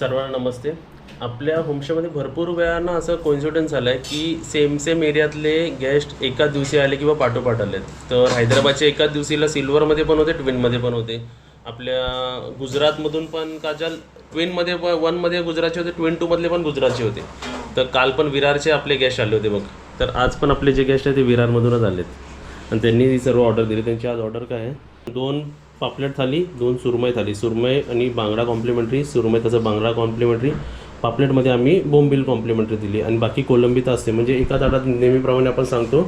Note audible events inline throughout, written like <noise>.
सर्वांना नमस्ते. आपल्या होमशेमध्ये भरपूर वेळानं असं कोइन्सिडन्स झालं आहे की सेम सेम एरियातले गेस्ट एकाच दिवशी आले किंवा पाठोपाठ आले तर हैदराबादच्या एकाच दिवशीला सिल्वरमध्ये पण होते ट्विनमध्ये पण होते. आपल्या गुजरातमधून पण काजल ट्विनमध्ये पण वनमध्ये गुजरातचे होते ट्विन टूमधले पण गुजरातचे होते. तर काल पण विरारचे आपले गेस्ट आले होते बघ. तर आज पण आपले जे गेस्ट आहेत ते विरारमधूनच आलेत. आणि त्यांनी ही सर्व ऑर्डर दिली. त्यांची आज ऑर्डर काय आहे? दोन पापलेट थाली दोन सुरमई थाली. सुरमई आणि बांगडा कॉम्प्लिमेंटरी सुरमई तसं बांगडा कॉम्प्लिमेंटरी पापलेटमध्ये आम्ही बोंबिल कॉम्प्लिमेंटरी दिली आणि बाकी कोलंबी तर असते. म्हणजे एका ताटात नेहमीप्रमाणे आपण सांगतो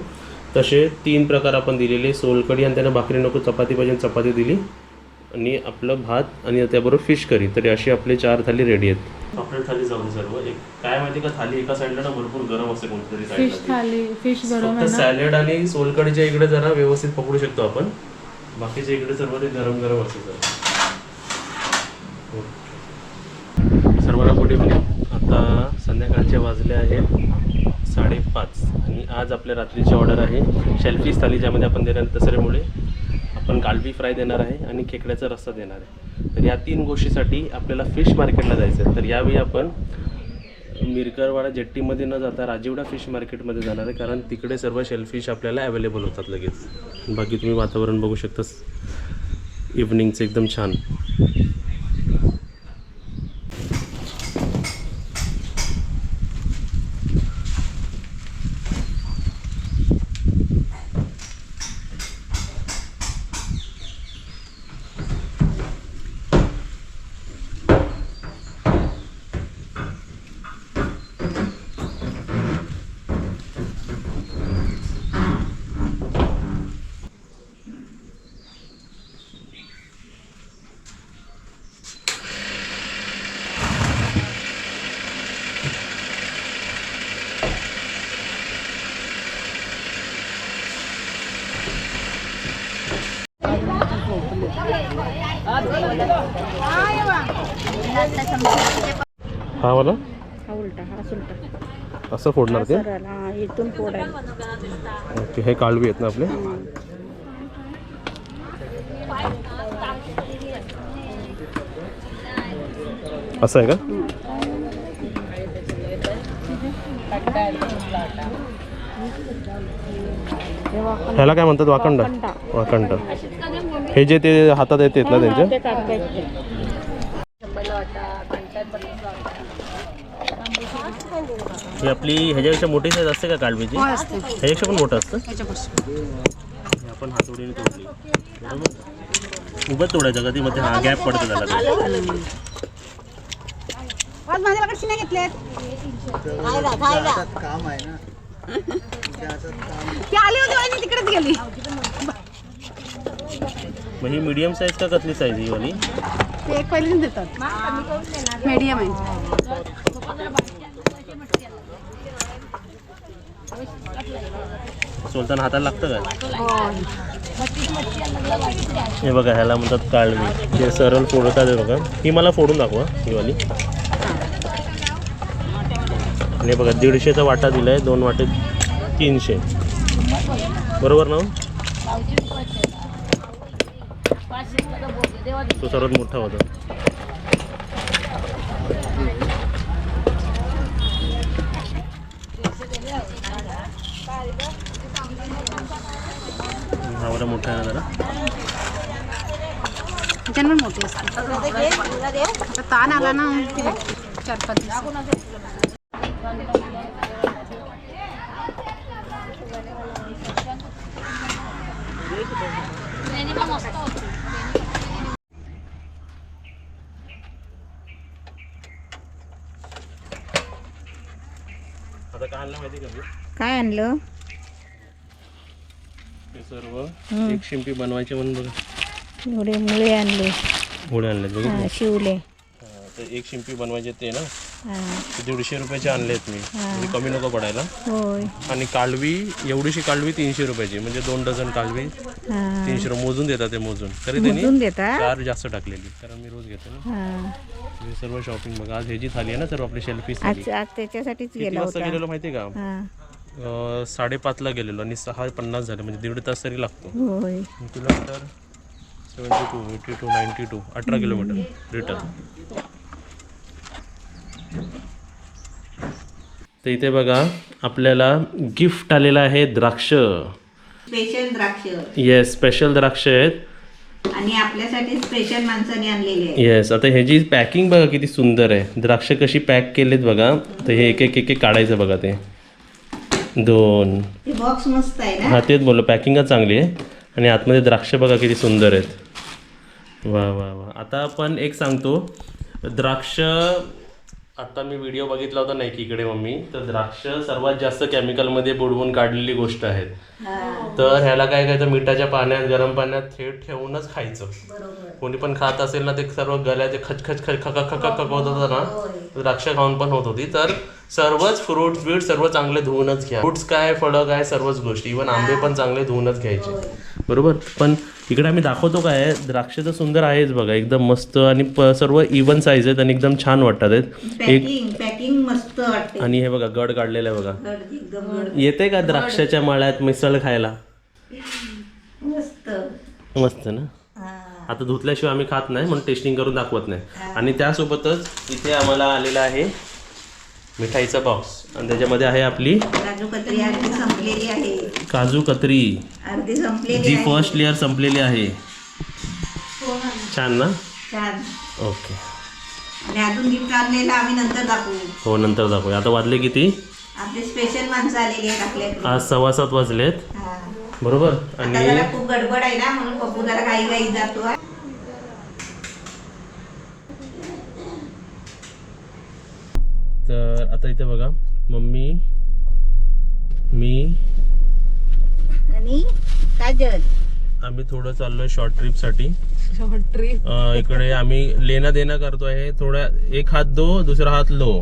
तसे तीन प्रकार आपण दिलेले. सोलकढी आणि त्यांना भाकरी नको चपाती पाहिजे चपाती दिली. आणि आपलं भात आणि त्याबरोबर फिश करी तरी अशी आपले चार थाली रेडी आहेत. पापलेट थाली जाऊ दे सर्व. एक काय माहिती का थाली एका साईडला ना भरपूर गरम असते कोणतरी फिश थाली फिश गरम फक्त सॅलड आणि सोलकडीच्या इकडे जरा व्यवस्थित पकडू शकतो आपण. बाकीच्या इकडे सर्व ते गरम गरम असते सर. हो. सर्वांना गुड इव्हनिंग आता संध्याकाळचे वाजले आहेत साडेपाच आणि आज आपल्या रात्रीची ऑर्डर आहे शेल्फिश थाली ज्यामध्ये आपण देणार दसऱ्यामुळे आपण कालबी फ्राय देणार आहे आणि खेकड्याचा रस्सा देणार आहे. तर या तीन गोष्टीसाठी आपल्याला फिश मार्केटला जायचं आहे तर यावेळी आपण मिरकरवाडा जेट्टीमध्ये न जाता राजीवडा फिश मार्केटमध्ये जाणार आहे कारण तिकडे सर्व शेलफिश आपल्याला अवेलेबल होतात लगेच. बाकी तुम्ही वातावरण बघू शकता इव्हनिंगचं एकदम छान. हा वाला? हा उलटा हा सुलटा असं फोडणार ते? हा इथून फोडायला. ओके हे काळवी आहेत ना आपले? असं आहे का? ह्याला काय म्हणतात? वाकंड? वाकंड. हे जे ते हातात येतात ना त्यांच्या येते ही आपली ह्याच्यापेक्षा मोठी साईज असते का काळवीची ह्याच्यापेक्षा पण मोठं असतं? हे आपण हातोडीने तोडली. बरोबर? उभं तोडायचं का ती मध्ये हा गॅप पडतो त्याला. काम आहे ना तिकडेच गेली. मग ही मीडियम साईज का कसली साईज ही वाली? एक पहिलीच देतात. मीडियम आहे. सोलताना हाताला लागतं का हे बघा ह्याला म्हणतात काळवी. हे सरळ फोडतात हे बघा. ही मला फोडून दाखवा ही वाली. आणि बघा दीडशेचा वाटा दिलाय दोन वाटे तीनशे. बरोबर ना हो? तो सर्वात मोठा होता. बरा मोठा आहे ना जरा त्याच्यानं पण मोठी असते आता ताण आला ना ती बघ, चार पाच दिवस. आता काय आणलं माहिती का मी काय आणलं हे सर्व एक शिंपी बनवायची म्हणून बघा. एवढे मुळे आणले. हा, शिवले. हा, तर एक शिंपी बनवायचे ते ना. हा, ते दीडशे रुपयाचे आणलेत मी. म्हणजे कमी नको पडायला. होय. आणि कालवी एवढीशी कालवी तीनशे रुपयाची. म्हणजे दोन डझन कालवी हा. तीनशे रुपये. मोजून देतात ते मोजून. तरी त्यांनी मोजून देता चार जास्त टाकलेली. कारण मी रोज घेतो ना. हा. हे सर्व शॉपिंग बघा. आज ह्याची थाली आहे ना सर्व आपली शेल्फी आज थाली. आज त्याच्यासाठीच किती गेला वाजता होता. गेलेलो माहिती का? हा. अं, साडेपाचला गेलेलो आणि सहा पन्नास झाले म्हणजे दीड तास तरी लागतो. होय. Kilometre seventy two eighty two ninety two अठरा किलोमीटर रिटर्न तर इथे बघा आपल्याला गिफ्ट आलेलं आहे द्राक्ष. स्पेशल द्राक्ष. येस स्पेशल द्राक्ष आहेत. आणि आपल्यासाठी स्पेशल माणसाने आणलेले आहे येस आता ह्याची पॅकिंग बघा किती सुंदर आहे. द्राक्ष कशी पॅक केलेत बघा. तर हे एक एक एक एक काढायचं बघा ते. दोन. बॉक्स मस्त आहे ना? हा तेच बोललो. पॅकिंगच चांगली आहे. आणि आतमध्ये द्राक्ष बघा किती सुंदर आहेत. वा वा वा. आता आपण एक सांगतो. द्राक्ष आता मी व्हिडिओ बघितला होता नाईकीकडे मम्मी. तर द्राक्ष सर्वात जास्त केमिकलमध्ये बुडवून काढलेली गोष्ट आहे. तर ह्याला काय काय तर मिठाच्या पाण्यात गरम पाण्यात थेट ठेवूनच खायचं. कोणी पण खात असेल ना ते सर्व गळ्याचे खचखच खच खका खका खक होत होतं ना द्राक्ष खाऊन पण होत होती. तर सर्वच फ्रुट्स बीट सर्व चांगले धुवूनच घ्या. फ्रुट्स काय फळं काय सर्वच गोष्टी. इव्हन आंबे पण चांगले धुवूनच घ्यायचे. बरोबर? पण इकडे आम्ही दाखवतो काय द्राक्ष तर सुंदर आहेच बघा. एकदम मस्त आणि सर्व इव्हन साईज आहेत आणि एकदम छान वाटतात. आहेत एक पॅकिंग पॅकिंग मस्त वाटते. आणि हे बघा गड काढलेलं आहे बघा. येते का द्राक्षाच्या माळ्यात मिसळ खायला? मस्त. मस्त ना. आता धुतल्याशिवाय आम्ही खात नाही म्हणून टेस्टिंग करून दाखवत नाही. आणि त्यासोबतच इथे आम्हाला आलेला आहे मिठाईचा बॉक्स आणि त्याच्यामध्ये आहे आपली काजू कतरी अर्धी संपलेली आहे. काजू कतरी. अर्धी संपलेली जी फर्स्ट लेअर संपलेली आहे. छान ना? छान. ओके आणि अजून गिफ्ट आणलेलं आम्ही नंतर दाखवू. हो नंतर दाखवूया. आता वाजले किती? आपले स्पेशल माणसं आलेली आहेत आपल्याकडे. आज सव्वा सात वाजलेत. हा. बरोबर? आणि खूप गडबड आहे ना म्हणून पप्पू जरा काही काही जातो. आहे. तर आता इथे बघा मम्मी मी आणि काजल. आम्ही थोडं चाललोय शॉर्ट ट्रिपसाठी शॉर्ट ट्रिप इकडे आम्ही लेना देना करतोय थोडा एक हात दो दुसरा हात लो.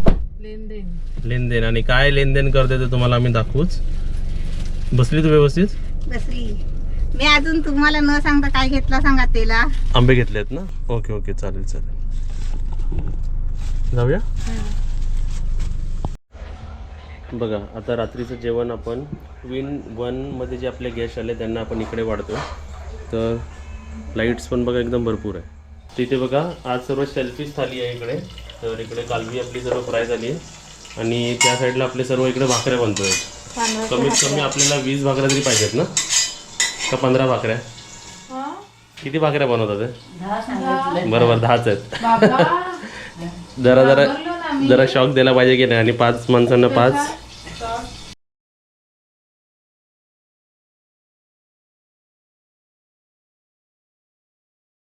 लेन देन. लेनदेन आणि काय लेनदेन करते ते तुम्हाला आम्ही दाखवूच. बसली तू व्यवस्थित? बसली. मी अजून तुम्हाला न सांगता काय घेतला सांगा तेला आंबे घेतलेत ना? ओके ओके चालेल चालेल. जाऊया? बघा आता रात्रीचं जेवण आपण विन वनमध्ये जे आपले गेस्ट आले त्यांना आपण इकडे वाढतो. तर लाईट्स पण बघा एकदम भरपूर आहे. तिथे बघा आज सर्व सेल्फीज थाली आहे इकडे. तर इकडे कालवी आपली सर्व फ्राय झाली. आहे आणि त्या साईडला आपले सर्व इकडे भाकऱ्या बनतोय. कमीत कमी आपल्याला वीस भाकऱ्या तरी पाहिजेत ना? का पंधरा भाकऱ्या? किती भाकऱ्या बनवतात? बरोबर दहाच आहेत. <laughs> जरा जरा जरा शॉक द्यायला पाहिजे की नाही? आणि पाच माणसांना पाच.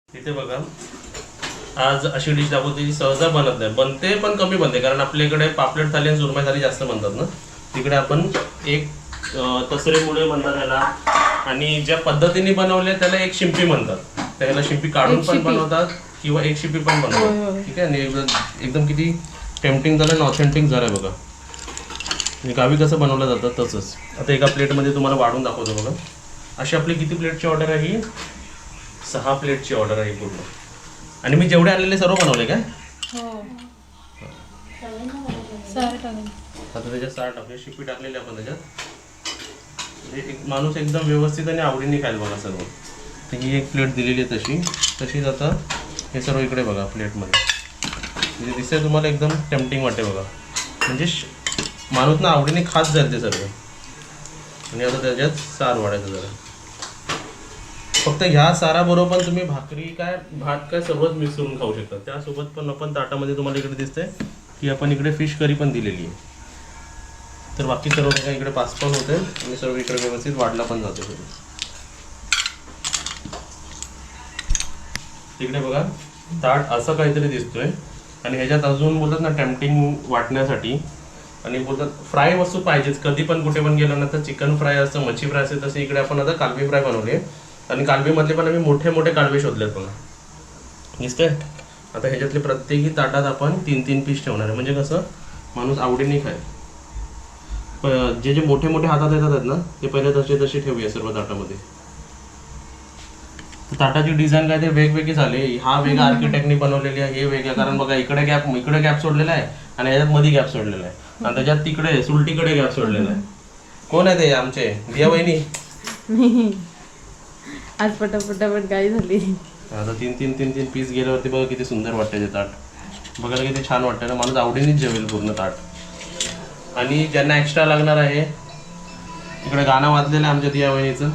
तिथे बघा. आज अशी डिश दाखवते सहजा बनत नाही. बनते पण कमी बनते कारण आपल्याकडे पापलेट थाली आणि सुरमई थाली जास्त बनतात ना? तिकडे आपण एक तसरे मुळे म्हणतात त्याला. आणि ज्या पद्धतीने बनवले त्याला एक शिंपी म्हणतात. त्याला शिंपी काढून पण बनवतात किंवा एक शिंपी पण बनवतात. ठीक आहे? आणि एकदम किती टेम्पटिंग झालं आणि ऑथेंटिक झालं बघा. आणि गावी कसं बनवलं जातं तसंच. आता एका प्लेटमध्ये तुम्हाला वाढून दाखवतो बघा. अशी आपली किती प्लेटची ऑर्डर आहे ही? सहा प्लेटची ऑर्डर आहे पूर्ण. आणि मी जेवढे आणलेले सर्व बनवले काय? आता त्याच्यात साठ आपले शिपी टाकलेली आपण त्याच्यात. म्हणजे एक माणूस एकदम व्यवस्थित आणि आवडीने खायला बघा सर्व. तर ही एक प्लेट दिलेली आहे तशी. तशीच आता हे सर्व इकडे बघा प्लेटमध्ये. म्हणजे दिसते तुम्हाला एकदम टेम्पटिंग वाटते बघा. म्हणजे माणूस ना आवडीने खात जाते ते सर्व. आणि आता त्याच्यात सार वाढायचं जरा. फक्त ह्या साराबरोबर पण तुम्ही भाकरी काय भात काय सर्वच मिक्स करून खाऊ शकता. त्यासोबत पण आपण ताटामध्ये तुम्हाला इकडे दिसतंय की आपण इकडे फिश करी पण दिलेली आहे. तर बाकी सर्व बघा इकडे पाच पण होते आणि सर्व इकडे व्यवस्थित वाढला पण जातो तिकडे बघा ताट असं काहीतरी दिसतोय. आणि ह्याच्यात अजून बोलतात ना टेम्पटिंग वाटण्यासाठी. आणि बोलतात फ्राय वस्तू पाहिजेच. कधी पण कुठे पण गेलं ना तर चिकन फ्राय असतं मच्छी फ्राय असते तसे इकडे आपण आता कालवी फ्राय बनवले आणि कालवीमधले पण आम्ही मोठे मोठे कालवे शोधलेत बघा. दिसतंय? आता ह्याच्यातले प्रत्येकी ताटात आपण तीन तीन पीस ठेवणार आहे. म्हणजे कसं माणूस आवडीने खाय जे जे मोठे मोठे हातात येतात आहेत ना ते पहिले तसे तसे ठेवूया सर्व ताटामध्ये. ताटाची डिझाईन काय ते वेगवेगळी झाली. हा वेगळा आर्किटेक्टनी बनवलेली आहे हे वेगळं. कारण बघा इकडे गॅप इकडे गॅप सोडलेला आहे आणि याच्यात मध्ये गॅप सोडलेला आहे. आणि त्याच्यात तिकडे सुलटीकडे गॅप सोडलेला आहे. कोण आहे ते आमचे? दिया वहिनी? आज पटापटापट गाई झाली. आता तीन तीन तीन तीन पीस गेल्यावरती बघा किती सुंदर वाटते ते ताट. बघायला किती छान वाटतं ना. माणूस आवडीनेच जेवेल पूर्ण ताट. आणि ज्यांना एक्स्ट्रा लागणार आहे इकडे गाणं वाजलेलं आहे आमच्या दिया वहिनीचं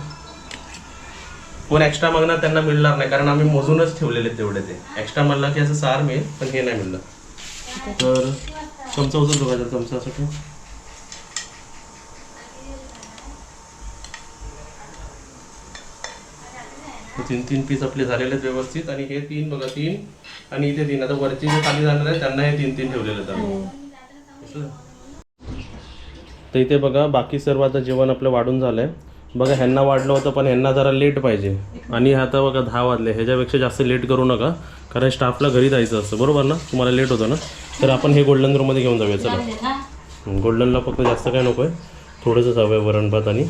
कोण एक्स्ट्रा मागणार त्यांना मिळणार नाही कारण आम्ही मोजूनच ठेवलेले तेवढे ते. एक्स्ट्रा म्हणलं की असं सार मिळेल पण हे नाही मिळलं. तर चमचा उचलतो का चमचा असं ठेव हे तीन तीन पीस आपले झालेले आहेत व्यवस्थित. आणि हे तीन बघा तीन. आणि इथे तीन. आता वरचे जे खाली जाणार आहे त्यांना हे तीन तीन ठेवलेले आहेत? तर इथे बघा बाकी सर्व आता जेवण आपलं वाढून झालंय. बघा ह्यांना वाढलं होतं पण ह्यांना जरा लेट पाहिजे. आणि आता बघा दहा वाजले. ह्याच्यापेक्षा जास्त लेट करू नका कारण स्टाफला घरी जायचं असतं. बरोबर ना? तुम्हाला लेट होतं ना? तर आपण हे गोल्डन रूममध्ये घेऊन जाऊया. चला. गोल्डनला फक्त जास्त काय नको आहे थोडंसंच हवं आहे वरण भात आणि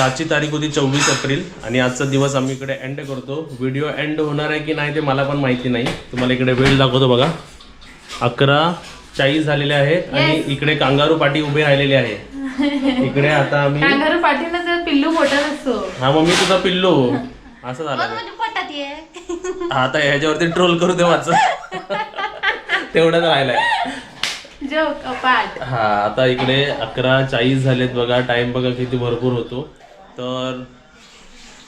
आजची तारीख होती चोवीस एप्रिल आणि आजचा दिवस आम्ही इकडे एंड करतो. व्हिडिओ एंड होणार आहे की नाही ते मला पण माहिती नाही. तुम्हाला इकडे वेळ दाखवतो बघा. अकरा चाळीस झालेले आहेत आणि इकडे कांगारू पाठी उभे राहिलेले आहे इकडे आता आम्ही कांगारू पाठीला जर पिल्लू मोठा नसतो हा मग मी तुझा पिल्लो. असं झालं. म्हणजे पोटात ये? आता ह्याच्यावरती ट्रोल करू दे माझं. तेवढंच राहिलंय. जो पाठ. हा आता इकडे अकरा चाळीस झालेत बघा. टाइम बघा किती भरपूर होतो. तर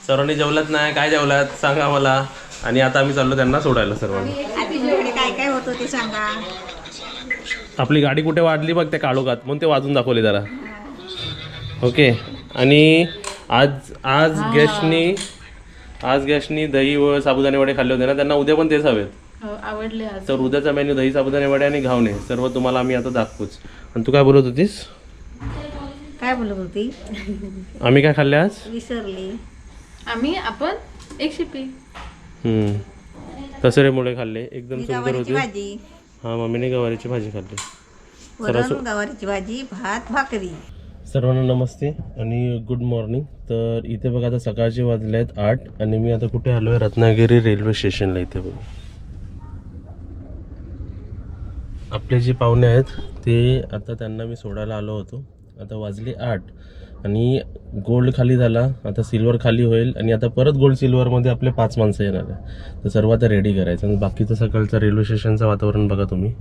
सर्वांनी जेवलात नाही? काय जेवलात? सांगा मला. आणि आता आम्ही चाललो त्यांना सोडायला सर्वांनी. आधी काय काय होतं ते सांगा. आपली गाडी कुठे वाढली बघ ते काळोखात. म्हणून ते वाजून दाखवले जरा. ओके आणि आज आज गेस्टनी आज गेस्टनी दही व साबुदाणे वडे खाल्ले होते ना त्यांना उद्या पण तेच हवेत. हो, आवडले आज. तर उद्याचा मेन्यू दही साबुदाणे वडे आणि घावणे. सर्व तुम्हाला आम्ही आता दाखवूच. आणि तू काय बोलत होतीस? काय बोलत होती? आम्ही काय खाल्ले आज? विसरली. आम्ही आपण एक शिपी. हम्म. तसरे मुळे खाल्ले. एकदम सुंदर होते. हा मम्मीने गवारीची भाजी खाल्ली. वरण गवारीची भाजी भात भाकरी. सर्वांना नमस्ते आणि गुड मॉर्निंग तर इथे बघा आता सकाळचे वाजले आहेत आठ आणि मी आता कुठे आलो आहे रत्नागिरी रेल्वे स्टेशनला इथे बघा. आपले जे पाहुणे आहेत ते आता त्यांना मी सोडायला आलो होतो. आता वाजले आठ. आणि गोल्ड खाली झाला आता सिल्वर खाली होईल आणि आता परत गोल्ड सिल्वरमध्ये आपले पाच माणसं येणार आहे तर सर्व आता रेडी करायचं. आणि बाकीचं सकाळचं रेल्वे स्टेशनचं वातावरण बघा तुम्ही.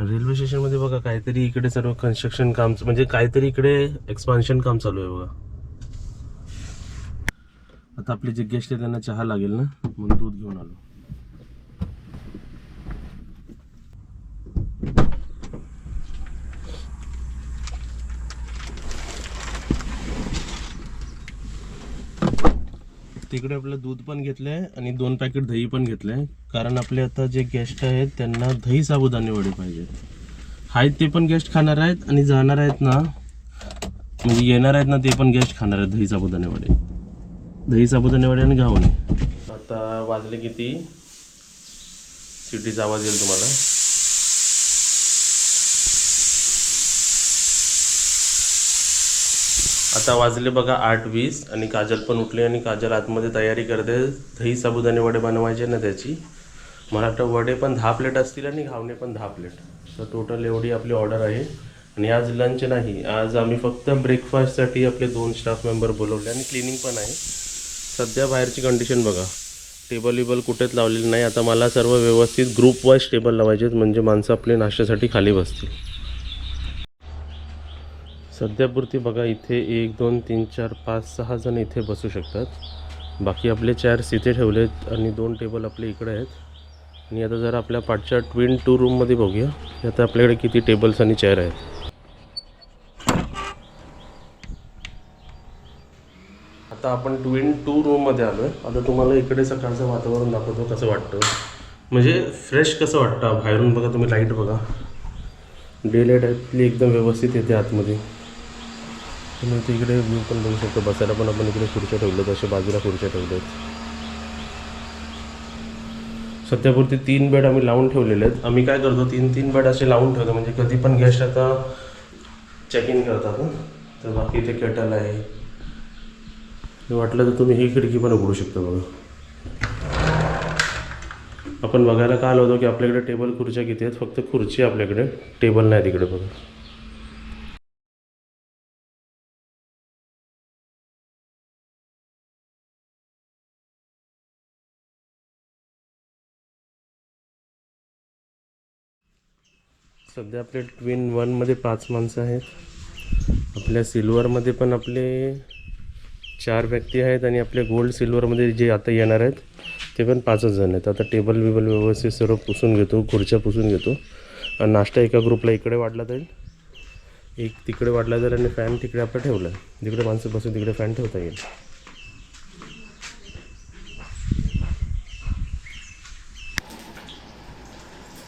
रेल्वे स्टेशनमध्ये बघा काहीतरी इकडे सर्व कन्स्ट्रक्शन काम म्हणजे काहीतरी इकडे एक्सपान्शन काम चालू आहे बघा. आता आपले जे गेस्ट आहे त्यांना चहा लागेल ना? म्हणून दूध घेऊन आलो. तिकडे आपलं दूध पण घेतलंय आणि दोन पॅकेट दही पण घेतलंय. कारण आपले आता जे गेस्ट आहेत त्यांना दही साबुदाणे वडे पाहिजे. आहेत ते पण गेस्ट खाणार आहेत आणि जाणार आहेत ना म्हणजे येणार आहेत ना ते पण गेस्ट खाणार आहेत दही साबुदाणे वडे. दही साबुदाणे वडे आणि घावणे. आता वाजले किती? सिटीचा आवाज येईल तुम्हाला. आता वाजले बघा आठ वीस आणि काजल पण उठले आणि काजल आतमध्ये तयारी करते. दही साबुदाणे वडे बनवायचे ना त्याची. मला वाटतं वडे पण दहा प्लेट असतील आणि घावणे पण दहा प्लेट तर टोटल एवढी आपली ऑर्डर आहे. आणि आज लंच नाही. आज आम्ही फक्त ब्रेकफास्टसाठी आपले दोन स्टाफ मेंबर बोलवले आणि क्लिनिंग पण आहे. सध्या बाहेरची कंडिशन बघा. टेबल विबल कुठेच लावलेली नाही. आता मला सर्व व्यवस्थित ग्रुप वाईज टेबल लावायचे म्हणजे माणसं आपले नाश्त्यासाठी खाली बसतील. सध्यापुरती बघा इथे एक दोन तीन चार पाच सहा जण इथे बसू शकतात. बाकी आपले चेअर्स इथे आहेत आणि दोन टेबल आपले इकडे आहेत. आणि आता जरा आपल्या पाठच्या ट्विन टू रूममध्ये बघूया. आता आपल्याकडे किती टेबल्स आणि चेअर आहेत. आता आपण ट्विन टू रूममध्ये आलो आहे आता तुम्हाला इकडे सकाळचं वातावरण दाखवतो कसं वाटतं. म्हणजे फ्रेश कसं वाटतं? बाहेरून बघा तुम्ही लाइट बघा. डे लाइट आपली एकदम व्यवस्थित येते आतमध्ये. तुम्ही इथे इकडे व्ह्यू पण बघू शकतो. बसायला पण आपण इकडे खुर्च्या ठेवल्यात अशा बाजूला खुर्च्या ठेवल्यात सध्यापुरती तीन बेड आम्ही लावून ठेवलेले आहेत. आम्ही काय करतो तीन तीन बेड असे लावून ठेवतो. म्हणजे कधी पण गेस्ट आता चेक इन करतात तर बाकी इथे केटल आहे. हे वाटलं तर तुम्ही ही खिडकी पण उघडू शकता बघा. आपण बघायला का आलो होतो की आपल्याकडे टेबल खुर्च्या किती आहेत? फक्त खुर्ची आपल्याकडे टेबल नाही तिकडे बघा. सध्या आपले ट्विन वनमध्ये पाच माणसं आहेत. आपल्या सिल्वरमध्ये पण आपले चार व्यक्ती आहेत आणि आपले गोल्ड सिल्वरमध्ये जे आता येणार आहेत ते पण पाचच जण आहेत. आता टेबल बिबल व्यवस्थित सर्व पुसून घेतो खुर्च्या पुसून घेतो. आणि नाश्ता एका ग्रुपला इकडे वाढला जाईल. एक तिकडे वाढला जाईल आणि फॅन तिकडे आपला ठेवला आहे जिकडे माणसं बसून तिकडे फॅन ठेवता येईल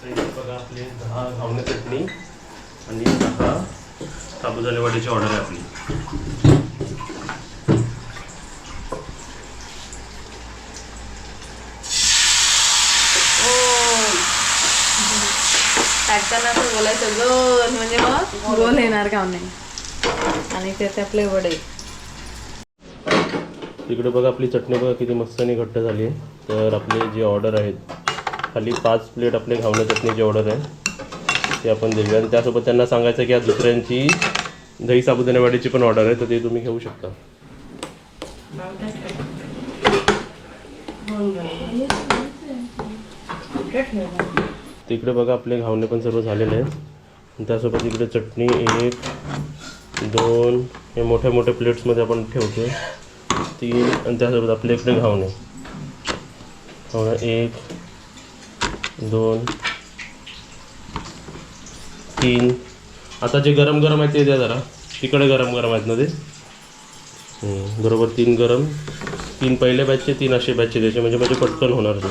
तर इथे बघा आपले दहा घावणे चटणी आणि दहा साबुदाणे वाटीची ऑर्डर आहे आपली. टाकताना असं बोलायचं गोल. म्हणजे मग गोल येणार का नाही आणि त्याचे आपले वडे. तिकडे बघा आपली चटणी बघा किती मस्त आणि घट्ट झाली आहे. तर आपले जे ऑर्डर आहेत खाली पाच प्लेट आपले घावणे चटणीची ऑर्डर आहे ते आपण देऊया. आणि त्यासोबत त्यांना सांगायचं की आज दुसऱ्यांची दही साबुदाणे वाडीची पण ऑर्डर आहे तर ते तुम्ही घेऊ शकता. तिकडे बघा आपले घावणे पण सर्व झालेले आहेत. त्यासोबत इकडे चटणी एक दोन हे मोठ्या मोठ्या प्लेट्समध्ये आपण ठेवतो तीन आणि त्यासोबत आपले इकडे घावणे एक दोन तीन. आता जे गरम गरम आहे ते द्या जरा. तिकडे गरम गरम आहेत ना ते. बरोबर तीन गरम तीन पहिल्या बॅचचे तीन असे बॅचचे द्यायचे. म्हणजे म्हणजे पटकन होणार ते.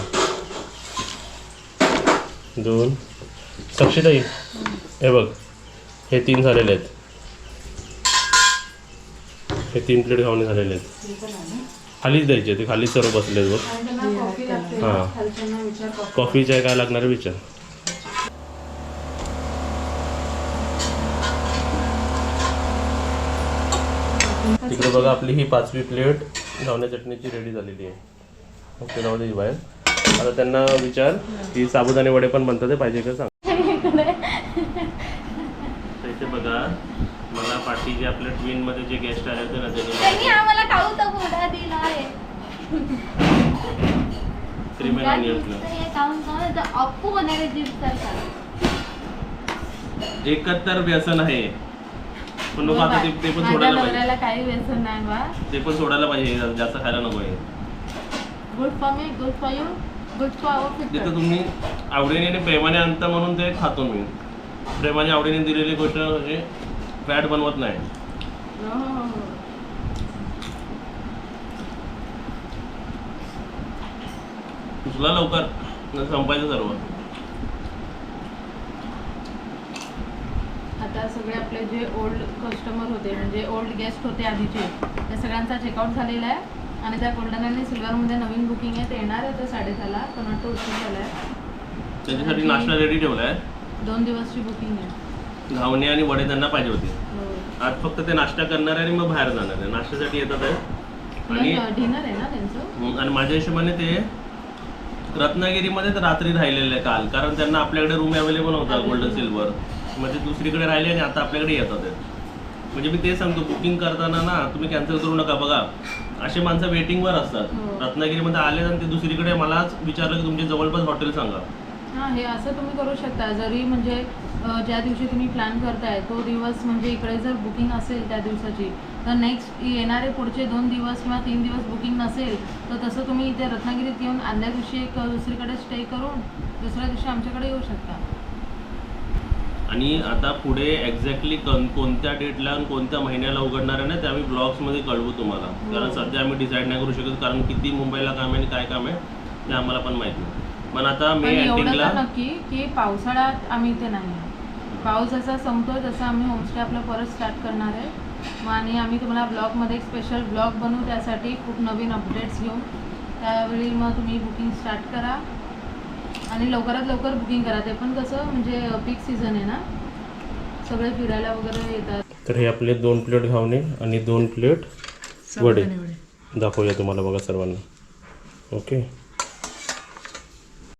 दोन. साक्षीताई हे बघ. हे तीन झालेले आहेत. हे तीन प्लेट घावणे झालेले आहेत. खालीच द्यायचे ते खालीच सर्व बसले आहेत बघ हां. कॉफी चाय काय लागणार आहे विचार. तिकडे बघा आपली ही पाचवी प्लेट घावण्या चटणीची रेडी झालेली आहे. ओके राहू दे बाहेर. आता त्यांना विचार की साबुदाणे वडे पण बनतात ते पाहिजे का सांग. इथे बघा मला पाठी जे आपल्या ट्विनमध्ये जे गेस्ट आले होते ना त्यांनी आम्हाला दिला आहे. <laughs> क्रीम आणि हे एकतर व्यसन आहे. पण नको आता ते ते पण सोडायला पाहिजे. काही व्यसन नाही बा. ते पण सोडायला पाहिजे. जास्त खायला नको आहे. Good for me good for you good for our तुम्ही आवडीने आणि प्रेमाने आणता म्हणून ते खातो मी. प्रेमाने आवडीने दिलेली गोष्ट म्हणजे फॅट बनवत नाही. तुला लवकर. संपायचं सर्व. आता सगळे आपले जे ओल्ड कस्टमर होते म्हणजे ओल्ड गेस्ट होते आधीचे त्या सगळ्यांचा चेकआउट झालेला आहे. आणि त्या गोल्डन आणि सिल्वरमध्ये नवीन बुकिंग आहे ते येणार आहे ते साडेदहाला पण वाटतं उशीर झाला आहे त्याच्यासाठी नाश्ता रेडी ठेवलाय. दोन दिवसची बुकिंग आहे. घावणे आणि वडे त्यांना पाहिजे होते. हो. आज फक्त ते नाश्ता करणार आहे आणि मग बाहेर जाणार आहे. नाश्त्यासाठी येतात आहे. आणि डिनर आहे ना त्यांचं? हम्म, आणि माझ्या हिशोबाने ते रत्नागिरीमध्ये तर रात्री राहिलेले काल कारण त्यांना आपल्याकडे रूम अवेलेबल होता गोल्डन सिल्वर ते दुसरीकडे राहिले आणि आता आपल्याकडे येतात म्हणजे मी ते सांगतो बुकिंग करताना ना तुम्ही कॅन्सल करू नका. बघा असे माणसं वेटिंगवर असतात. हो. रत्नागिरीमध्ये आले आणि ते दुसरीकडे मलाच विचारलं की तुमचे जवळपास हॉटेल सांगा. हां हे असं तुम्ही करू शकता. जरी म्हणजे ज्या दिवशी तुम्ही प्लॅन करताय तो दिवस म्हणजे इकडे जर बुकिंग असेल त्या दिवसाची तर नेक्स्ट येणारे पुढचे दोन दिवस किंवा तीन दिवस बुकिंग नसेल तर तसं तुम्ही इथे रत्नागिरीत येऊन आदल्या दिवशी एक दुसरीकडे स्टे करून दुसऱ्या दिवशी आमच्याकडे येऊ शकता. आणि आता पुढे एक्झॅक्टली कोणत्या डेटला आणि कोणत्या महिन्याला उघडणार आहे ना ते आम्ही ब्लॉग्समध्ये कळवू तुम्हाला. कारण सध्या आम्ही डिसाईड नाही करू शकत कारण किती मुंबईला काम आहे आणि काय काम आहे ते आम्हाला पण माहीत नाही. पण आता मे एंडिंगला नक्की की पावसाळ्यात आम्ही इथे नाही. पाऊस जसा संपतोय तसं आम्ही होमस्टे आपलं परत स्टार्ट करणार आहे. मग आणि आम्ही तुम्हाला ब्लॉगमध्ये एक स्पेशल ब्लॉग बनवू त्यासाठी खूप नवीन अपडेट्स घेऊ. त्यावेळी मग तुम्ही बुकिंग स्टार्ट करा. आणि लवकरात लवकर बुकिंग करा. ते पण कसं म्हणजे पीक सीझन आहे ना. सगळे फिरायला वगैरे येतात. तर हे आपले दोन प्लेट घावणे आणि दोन प्लेट वडे. दाखवूया तुम्हाला बघा सर्वांना. ओके